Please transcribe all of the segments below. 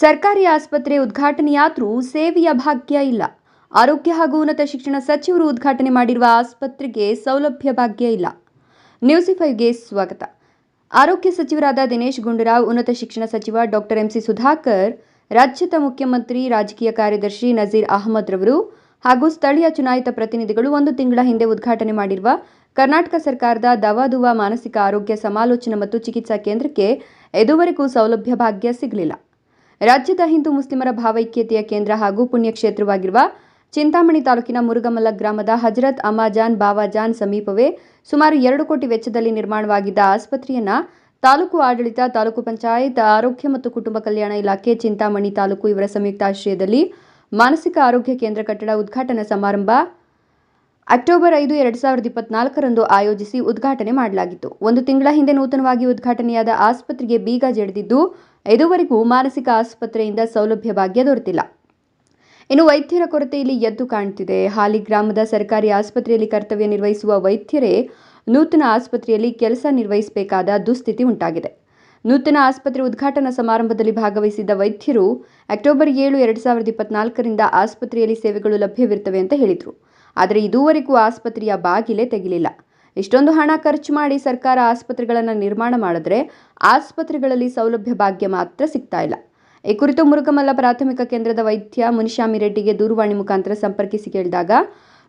ಸರ್ಕಾರಿ ಆಸ್ಪತ್ರೆ ಉದ್ಘಾಟನೆಯಾದರೂ ಸೇವೆಯ ಭಾಗ್ಯ ಇಲ್ಲ. ಆರೋಗ್ಯ ಹಾಗೂ ಉನ್ನತ ಶಿಕ್ಷಣ ಸಚಿವರು ಉದ್ಘಾಟನೆ ಮಾಡಿರುವ ಆಸ್ಪತ್ರೆಗೆ ಸೌಲಭ್ಯ ಭಾಗ್ಯ ಇಲ್ಲ. ನ್ಯೂಸ್ ಫೈವ್ಗೆ ಸ್ವಾಗತ. ಆರೋಗ್ಯ ಸಚಿವರಾದ ದಿನೇಶ್ ಗುಂಡೂರಾವ್, ಉನ್ನತ ಶಿಕ್ಷಣ ಸಚಿವ ಡಾಕ್ಟರ್ ಎಂಸಿ ಸುಧಾಕರ್, ರಾಜ್ಯದ ಮುಖ್ಯಮಂತ್ರಿ, ರಾಜಕೀಯ ಕಾರ್ಯದರ್ಶಿ ನಜೀರ್ ಅಹಮದ್ ರವರು ಹಾಗೂ ಸ್ಥಳೀಯ ಚುನಾಯಿತ ಪ್ರತಿನಿಧಿಗಳು ಒಂದು ತಿಂಗಳ ಹಿಂದೆ ಉದ್ಘಾಟನೆ ಮಾಡಿರುವ ಕರ್ನಾಟಕ ಸರ್ಕಾರದ ದವಾದುವಾ ಮಾನಸಿಕ ಆರೋಗ್ಯ ಸಮಾಲೋಚನಾ ಮತ್ತು ಚಿಕಿತ್ಸಾ ಕೇಂದ್ರಕ್ಕೆ ಇದುವರೆಗೂ ಸೌಲಭ್ಯ ಭಾಗ್ಯ ಸಿಗಲಿಲ್ಲ. ರಾಜ್ಯದ ಹಿಂದೂ ಮುಸ್ಲಿಮರ ಭಾವೈಕ್ಯತೆಯ ಕೇಂದ್ರ ಹಾಗೂ ಪುಣ್ಯಕ್ಷೇತ್ರವಾಗಿರುವ ಚಿಂತಾಮಣಿ ತಾಲೂಕಿನ ಮುರುಗಮಲ್ಲ ಗ್ರಾಮದ ಹಜರತ್ ಅಮಾಜಾನ್ ಬಾವಾಜಾನ್ ಸಮೀಪವೇ ಸುಮಾರು ಎರಡು ಕೋಟಿ ವೆಚ್ಚದಲ್ಲಿ ನಿರ್ಮಾಣವಾಗಿದ್ದ ಆಸ್ಪತ್ರೆಯನ್ನ ತಾಲೂಕು ಆಡಳಿತ, ತಾಲೂಕು ಪಂಚಾಯತ್, ಆರೋಗ್ಯ ಮತ್ತು ಕುಟುಂಬ ಕಲ್ಯಾಣ ಇಲಾಖೆ, ಚಿಂತಾಮಣಿ ತಾಲೂಕು ಇವರ ಸಂಯುಕ್ತ ಆಶ್ರಯದಲ್ಲಿ ಮಾನಸಿಕ ಆರೋಗ್ಯ ಕೇಂದ್ರ ಕಟ್ಟಡ ಉದ್ಘಾಟನಾ ಸಮಾರಂಭ ಅಕ್ಟೋಬರ್ ಐದು, ಎರಡು ಸಾವಿರದ ಇಪ್ಪತ್ನಾಲ್ಕರಂದು ಆಯೋಜಿಸಿ ಉದ್ಘಾಟನೆ ಮಾಡಲಾಗಿತ್ತು. ಒಂದು ತಿಂಗಳ ಹಿಂದೆ ನೂತನವಾಗಿ ಉದ್ಘಾಟನೆಯಾದ ಆಸ್ಪತ್ರೆಗೆ ಬೀಗ ಜಡಿದಿದ್ದು, ಇದುವರೆಗೂ ಮಾನಸಿಕ ಆಸ್ಪತ್ರೆಯಿಂದ ಸೌಲಭ್ಯ ಭಾಗ್ಯ ದೊರೆತಿಲ್ಲ. ಇನ್ನು ವೈದ್ಯರ ಕೊರತೆ ಇಲ್ಲಿ ಎದ್ದು ಕಾಣುತ್ತಿದೆ ಹಾಲಿ ಗ್ರಾಮದ ಸರ್ಕಾರಿ ಆಸ್ಪತ್ರೆಯಲ್ಲಿ ಕರ್ತವ್ಯ ನಿರ್ವಹಿಸುವ ವೈದ್ಯರೇ ನೂತನ ಆಸ್ಪತ್ರೆಯಲ್ಲಿ ಕೆಲಸ ನಿರ್ವಹಿಸಬೇಕಾದ ದುಸ್ಥಿತಿ ಉಂಟಾಗಿದೆ. ನೂತನ ಆಸ್ಪತ್ರೆ ಉದ್ಘಾಟನಾ ಸಮಾರಂಭದಲ್ಲಿ ಭಾಗವಹಿಸಿದ್ದ ವೈದ್ಯರು, ಅಕ್ಟೋಬರ್ ಏಳು, ಎರಡು ಸಾವಿರದ ಇಪ್ಪತ್ನಾಲ್ಕರಿಂದ ಆಸ್ಪತ್ರೆಯಲ್ಲಿ ಸೇವೆಗಳು ಲಭ್ಯವಿರುತ್ತವೆ ಅಂತ ಹೇಳಿದರು. ಆದರೆ ಇದುವರೆಗೂ ಆಸ್ಪತ್ರೆಯ ಬಾಗಿಲೇ ತೆಗಿಲಿಲ್ಲ. ಇಷ್ಟೊಂದು ಹಣ ಖರ್ಚು ಮಾಡಿ ಸರ್ಕಾರ ಆಸ್ಪತ್ರೆಗಳನ್ನು ನಿರ್ಮಾಣ ಮಾಡಿದ್ರೆ ಆಸ್ಪತ್ರೆಗಳಲ್ಲಿ ಸೌಲಭ್ಯ ಭಾಗ್ಯ ಮಾತ್ರ ಸಿಗ್ತಾ ಇಲ್ಲ. ಈ ಕುರಿತು ಮುರುಗಮಲ್ಲ ಪ್ರಾಥಮಿಕ ಕೇಂದ್ರದ ವೈದ್ಯ ಮುನಿಶಾಮಿ ರೆಡ್ಡಿಗೆ ದೂರವಾಣಿ ಮುಖಾಂತರ ಸಂಪರ್ಕಿಸಿ ಕೇಳಿದಾಗ,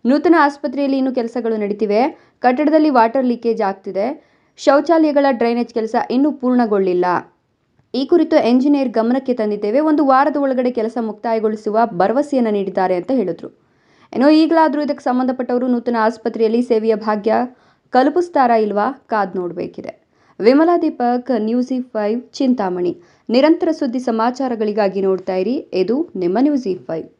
ನೂತನ ಆಸ್ಪತ್ರೆಯಲ್ಲಿ ಇನ್ನೂ ಕೆಲಸಗಳು ನಡೀತಿವೆ. ಕಟ್ಟಡದಲ್ಲಿ ವಾಟರ್ ಲೀಕೇಜ್ ಆಗ್ತಿದೆ. ಶೌಚಾಲಯಗಳ ಡ್ರೈನೇಜ್ ಕೆಲಸ ಇನ್ನೂ ಪೂರ್ಣಗೊಳ್ಳಿಲ್ಲ. ಈ ಕುರಿತು ಎಂಜಿನಿಯರ್ ಗಮನಕ್ಕೆ ತಂದಿದ್ದೇವೆ. ಒಂದು ವಾರದ ಒಳಗಡೆ ಕೆಲಸ ಮುಕ್ತಾಯಗೊಳಿಸುವ ಭರವಸೆಯನ್ನು ನೀಡಿದ್ದಾರೆ ಅಂತ ಹೇಳಿದ್ರು. ಏನೋ ಈಗಲಾದರೂ ಇದಕ್ಕೆ ಸಂಬಂಧಪಟ್ಟವರು ನೂತನ ಆಸ್ಪತ್ರೆಯಲ್ಲಿ ಸೇವೆಯ ಭಾಗ್ಯ ಕಲ್ಪಿಸ್ತಾರಾ ಇಲ್ವಾ? ಕಾದ್ ನೋಡಬೇಕಿದೆ. Vimala Deepak, news five, Chintamani. ನಿರಂತರ ಸುದ್ದಿ ಸಮಾಚಾರಗಳಿಗಾಗಿ ನೋಡ್ತಾ ಇರಿ. ಇದು ನಿಮ್ಮ ನ್ಯೂಸ್ ಫೈವ್.